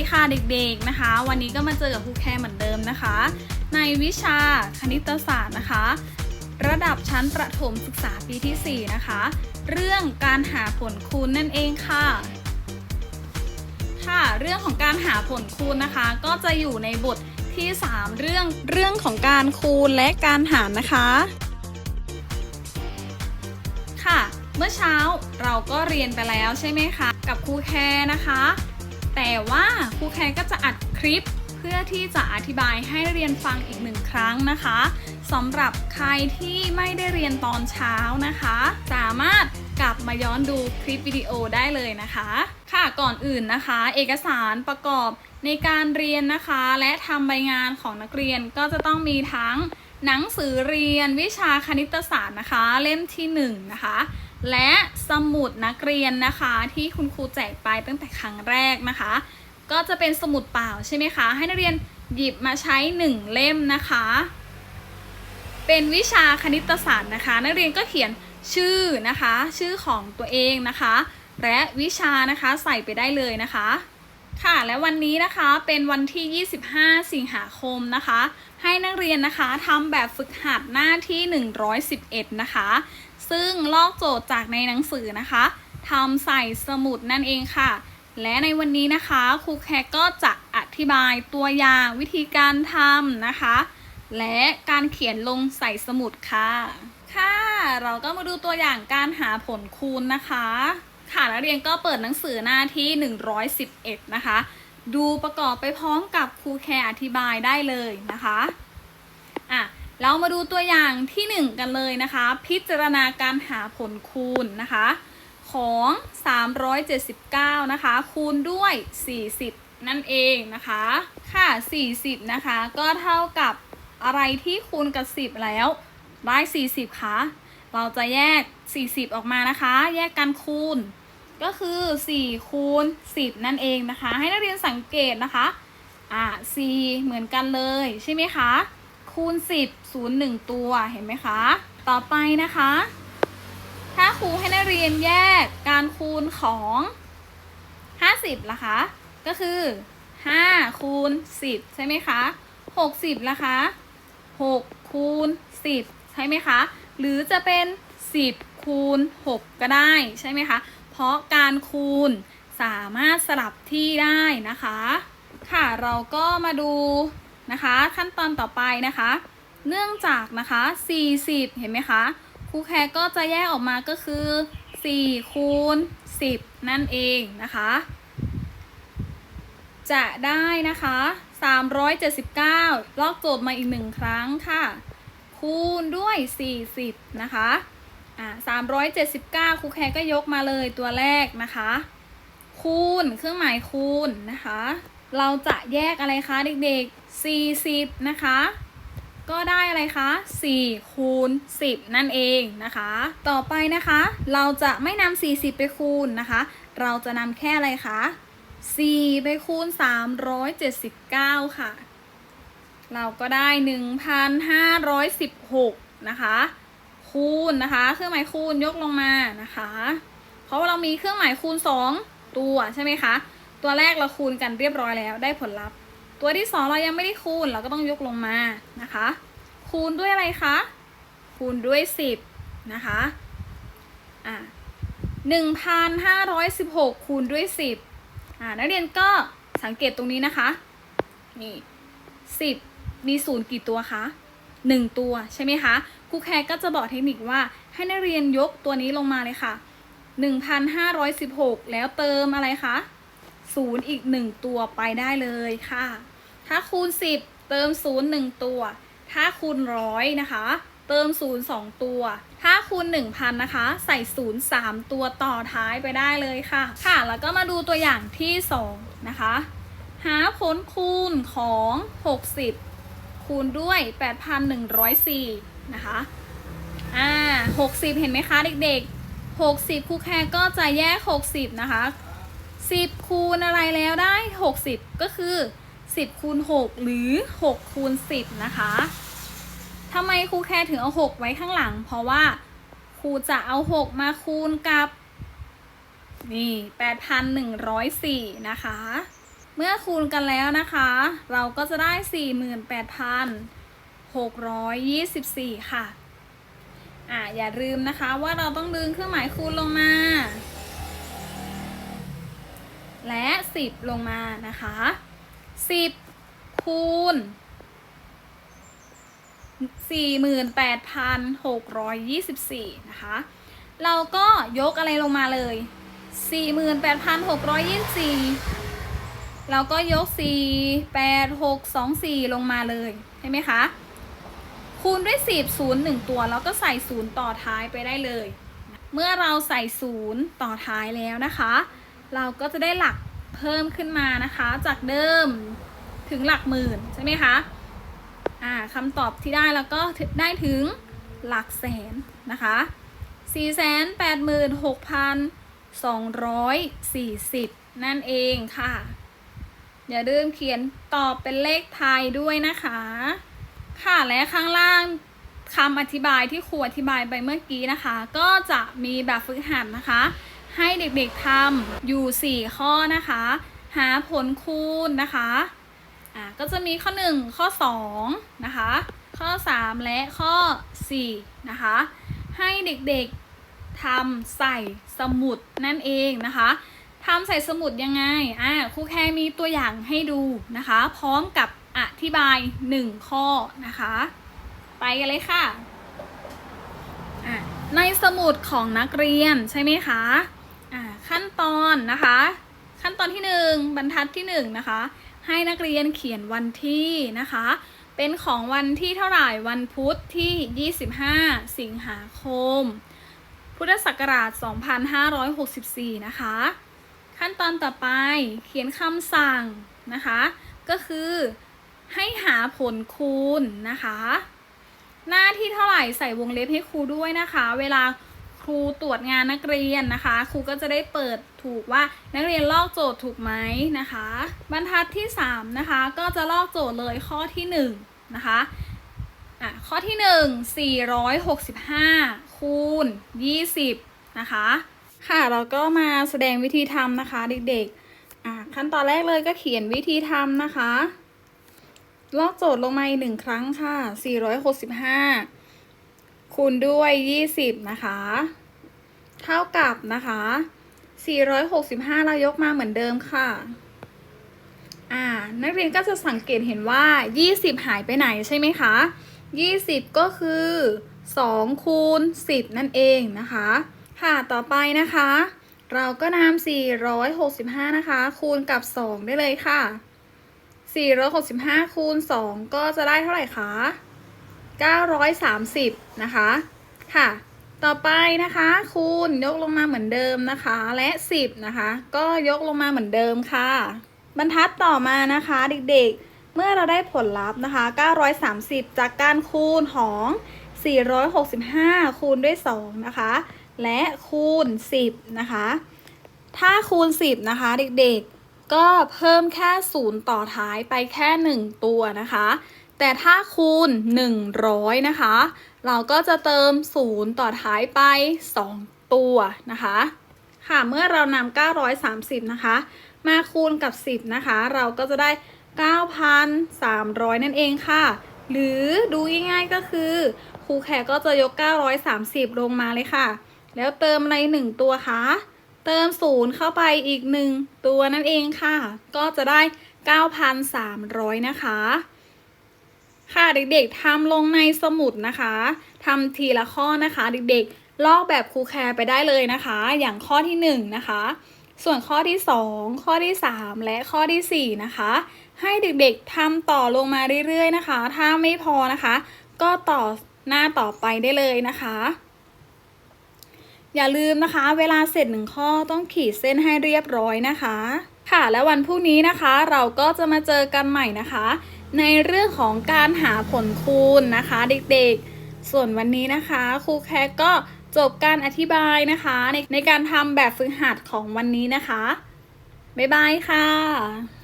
ดีค่ะเด็กๆนะคะ วันนี้ก็มาเจอกับครูแคร์เหมือนเดิมนะคะ ในวิชาคณิตศาสตร์นะคะ ระดับชั้นประถมศึกษาปีที่ 4 นะคะ เรื่องการหาผลคูณนั่นเองค่ะ ค่ะ เรื่องของการหาผลคูณนะคะ ก็จะอยู่ในบทที่ 3 เรื่องเรื่องของการคูณและการหารนะคะ ค่ะ เมื่อเช้าเราก็เรียนไปแล้วใช่ไหมคะ กับครูแคร์นะคะ แต่ว่าครูแคร์ก็จะอัดคลิปเพื่อที่จะอธิบายให้เรียนฟังอีกหนึ่งครั้งนะคะสำหรับใครที่ไม่ได้เรียนตอนเช้านะคะ สามารถกลับมาย้อนดูคลิปวิดีโอได้เลยนะคะ ค่ะก่อนอื่นนะคะ เอกสารประกอบในการเรียนนะคะ และทำใบงานของนักเรียนก็จะต้องมีทั้งหนังสือเรียนวิชาคณิตศาสตร์นะคะ เล่มที่1นะคะ และสมุดนักเรียนนะคะ ที่คุณครูแจกไปตั้งแต่ครั้งแรกนะคะ ก็จะเป็นสมุดเปล่าใช่ไหมคะ ให้นักเรียนหยิบมาใช้1เล่มนะคะ เป็นวิชาคณิตศาสตร์นะคะ นักเรียนก็เขียนชื่อนะคะ ชื่อของตัวเองนะคะ และวิชานะคะใส่ไปได้เลยนะคะ ค่ะและวันนี้นะคะเป็นวันที่ 25 สิงหาคมนะคะ ให้นักเรียนนะคะทำแบบฝึกหัดหน้าที่ 111 นะคะ ซึ่งลอกโจทย์จากในหนังสือนะคะทำใส่สมุดนั่นเองค่ะ และในวันนี้นะคะครูแคก็จะอธิบายตัวอย่างวิธีการทำนะคะ และการเขียนลงใส่สมุดค่ะ ค่ะ เราก็มาดูตัวอย่างการหาผลคูณนะคะ ค่ะนักเรียนก็เปิดหนังสือหน้าที่ 111 นะคะ ดูประกอบไปพร้อมกับครูแคร์อธิบายได้เลยนะคะอะเรามาดูตัวอย่างที่ 1 กันเลยนะคะ พิจารณาการหาผลคูณนะคะ ของ 379 นะคะ คูณด้วย 40 นั่นเองนะคะ ค่ะ 40 นะคะ ก็เท่ากับอะไรที่คูณกับ 10 แล้วได้ 40คะเราจะแยก 40 ออกมานะคะ แยกกันคูณ ก็คือ4คูณ10 นั่นเองนะคะ ให้นักเรียนสังเกตนะคะอ่า4เหมือนกันเลยใช่ไหมคะคูณ 10 0 1 ตัวเห็นไหมคะ ต่อไปนะคะ ถ้าครูให้นักเรียนแยกการคูณของ 50ล่ะคะ ก็คือ 5 คูณ 10 ใช่ไหมคะ 60ล่ะคะ6คูณ 10 ใช่ไหมคะ หรือจะเป็น 10 คูณ 6 ก็ได้ใช่ไหมคะ ราะการคูณสามารถสลับที่ได้นะคะ ค่ะเราก็มาดูนะคะขั้นตอนต่อไปนะคะ เนื่องจากนะคะ 40 เห็นไหมคะครูแคร์ก็จะแยกออกมาก็คือ4คูณ10 นั่นเองนะคะ จะได้นะคะ 379 ลอกโจทย์มาอีกหนึ่งครั้งค่ะ คูณด้วย 40 นะคะ อ่า379ครูแคร์ก็ยกมาเลยตัวแรกนะคะ คูณเครื่องหมายคูณนะคะ เราจะแยกอะไรคะเด็กๆ40นะคะ ก็ได้อะไรคะ4คูณ10นั่นเองนะคะ ต่อไปนะคะ เราจะไม่นำ40ไปคูณนะคะ เราจะนำแค่อะไรคะ4ไปคูณ379ค่ะเราก็ได้ 1,516 นะคะ คูณนะคะ เครื่องหมายคูณยกลงมานะคะ เพราะว่าเรามีเครื่องหมายคูณ 2 ตัวใช่ไหมคะ ตัวแรกเราคูณกันเรียบร้อยแล้วได้ผลลัพธ์ ตัวที่ 2 เรายังไม่ได้คูณเราก็ต้องยกลงมานะคะ คูณด้วยอะไรคะคูณด้วย 10 นะคะอะ1,516 คูณด้วย 10อ่านักเรียนก็สังเกตตรงนี้นะคะนี่10 มีศูนย์กี่ตัวคะ 1 ตัวใช่ไหมคะ ครูแคร์ก็จะบอกเทคนิคว่าให้นักเรียนยกตัวนี้ลงมาเลยค่ะ 1,516 แล้วเติมอะไรคะศูนย์อีก 1 ตัวไปได้เลยค่ะ ถ้าคูณ 10 เติมศูนย์1ตัว ถ้าคูณร้อยนะคะ เติมศูนย์2ตัว ถ้าคูณ 1,000 นะคะ ใส่ศูนย์3ตัวต่อท้ายไปได้เลยค่ะ ค่ะ แล้วก็มาดูตัวอย่างที่ 2 นะคะ หาผลคูณของ 60 คูณด้วย 8,104 นะคะอ่า60เห็นไหมคะเด็กๆ60ครูแคร์ก็จะแยก60นะคะ10คูณอะไรแล้วได้60ก็คือ10คูณ6หรือ6คูณ10นะคะทำไมครูแคร์ถึงเอา6ไว้ข้างหลัง เพราะว่าครูจะเอา6มาคูณกับนี่8,104นะคะ เมื่อคูณกันแล้วนะคะ เราก็จะได้ 624 ค่ะ อ่าอย่าลืมนะคะว่าเราต้องดึงเครื่องหมายคูณลงมา และ 10 ลงมานะคะ 10 คูณ 48,624 นะคะ เราก็ยกอะไรลงมาเลย 48,624 เราก็ยก 4 8 6 2 4 ลงมาเลย ใช่ไหมคะ คูณด้วย10 0 1ตัวแล้วก็ใส่0ต่อท้ายไปได้เลย เมื่อเราใส่0ต่อท้ายแล้วนะคะ เราก็จะได้หลักเพิ่มขึ้นมานะคะ จากเดิมถึงหลักหมื่นใช่ไหมคะอ่าคำตอบที่ได้แล้วก็ได้ถึงหลักแสนนะคะ486,240 นั่นเองค่ะ อย่าลืมเขียนตอบเป็นเลขไทยด้วยนะคะ ค่ะและข้างล่างคำอธิบายที่ครูอธิบายไปเมื่อกี้นะคะ ก็จะมีแบบฝึกหัดนะคะ ให้เด็กๆทำอยู่ 4 ข้อนะคะ หาผลคูณนะคะอะก็จะมีข้อ 1 ข้อ 2 นะคะ ข้อ 3 และข้อ 4 นะคะ ให้เด็กๆทำใส่สมุดนั่นเองนะคะทำใส่สมุดยังไงอะครูแค่มีตัวอย่างให้ดูนะคะ พร้อมกับ อธิบาย 1 ข้อนะคะ ไปกันเลยค่ะะในสมุดของนักเรียนใช่ไหมคะะขั้นตอนนะคะ ขั้นตอนที่ 1 บรรทัดที่ 1 นะคะ ให้นักเรียนเขียนวันที่นะคะ เป็นของวันที่เท่าไหร่วันพุธที่ 25 สิงหาคม พุทธศักราช 2564 นะคะ ขั้นตอนต่อไปเขียนคำสั่งนะคะ ก็คือ ให้หาผลคูณนะคะ หน้าที่เท่าไหร่ใส่วงเล็บให้ครูด้วยนะคะ เวลาครูตรวจงานนักเรียนนะคะ ครูก็จะได้เปิดถูกว่านักเรียนลอกโจทย์ถูกไหมนะคะ บรรทัดที่ 3 นะคะ ก็จะลอกโจทย์เลยข้อที่ 1 นะคะอะข้อที่ 1 465 คูณ 20 นะคะ ค่ะเราก็มาแสดงวิธีทำนะคะเด็กๆอะขั้นตอนแรกเลยก็เขียนวิธีทำนะคะ ลอกโจทย์ลงมาอีกหนึ่งครั้งค่ะ 465 คูณด้วย 20 นะคะ เท่ากับนะคะ 465 เรายกมาเหมือนเดิมค่ะ อ่า นักเรียนก็จะสังเกตเห็นว่า 20 หายไปไหนใช่ไหมคะ 20 ก็คือ 2 คูณ 10 นั่นเองนะคะ ค่ะ ต่อไปนะคะ เราก็นำ465 นะคะ คูณกับ 2 ได้เลยค่ะ 465คูณ2ก็จะได้เท่าไหร่คะ930 นะคะ ค่ะ ต่อไปนะคะ คูณยกลงมาเหมือนเดิมนะคะ และ 10 นะคะ ก็ยกลงมาเหมือนเดิมค่ะ บรรทัดต่อมานะคะเด็กๆ เมื่อเราได้ผลลัพธ์นะคะ 930 จากการคูณของ 465 คูณด้วย 2 นะคะ และคูณ 10 นะคะ ถ้าคูณ 10 นะคะเด็กๆ ก็เพิ่มแค่ศูนย์ต่อท้ายไปแค่ 1 ตัวนะคะ แต่ถ้าคูณ 100 นะคะ เราก็จะเติม0ต่อท้ายไป 2 ตัวนะคะ ค่ะเมื่อเรานำ930 นะคะ มาคูณกับ 10 นะคะ เราก็จะได้ 9,300 นั่นเองค่ะ หรือดูง่ายๆก็คือครูแขกก็จะยก 930 ลงมาเลยค่ะ แล้วเติมอะไร 1 ตัวคะ เติม0เข้าไปอีก1ตัวนั่นเองค่ะ ก็จะได้ 9,300 นะคะ ค่ะเด็กๆทำลงในสมุดนะคะทำทีละข้อนะคะเด็กๆ ลอกแบบครูแคร์ไปได้เลยนะคะ อย่างข้อที่1นะคะส่วนข้อที่ 2 ข้อที่ 3 และข้อที่ 4 นะคะ ให้เด็กๆทำต่อลงมาเรื่อยๆนะคะ ถ้าไม่พอนะคะ ก็ต่อหน้าต่อไปได้เลยนะคะ อย่าลืมนะคะ เวลาเสร็จหนึ่งข้อต้องขีดเส้นให้เรียบร้อยนะคะ ค่ะและวันพรุ่งนี้นะคะ เราก็จะมาเจอกันใหม่นะคะ ในเรื่องของการหาผลคูณนะคะ เด็กๆ ส่วนวันนี้นะคะครูแคกก็จบการอธิบายนะคะ ในในการทำแบบฝึกหัดของวันนี้นะคะ บ๊ายบายค่ะ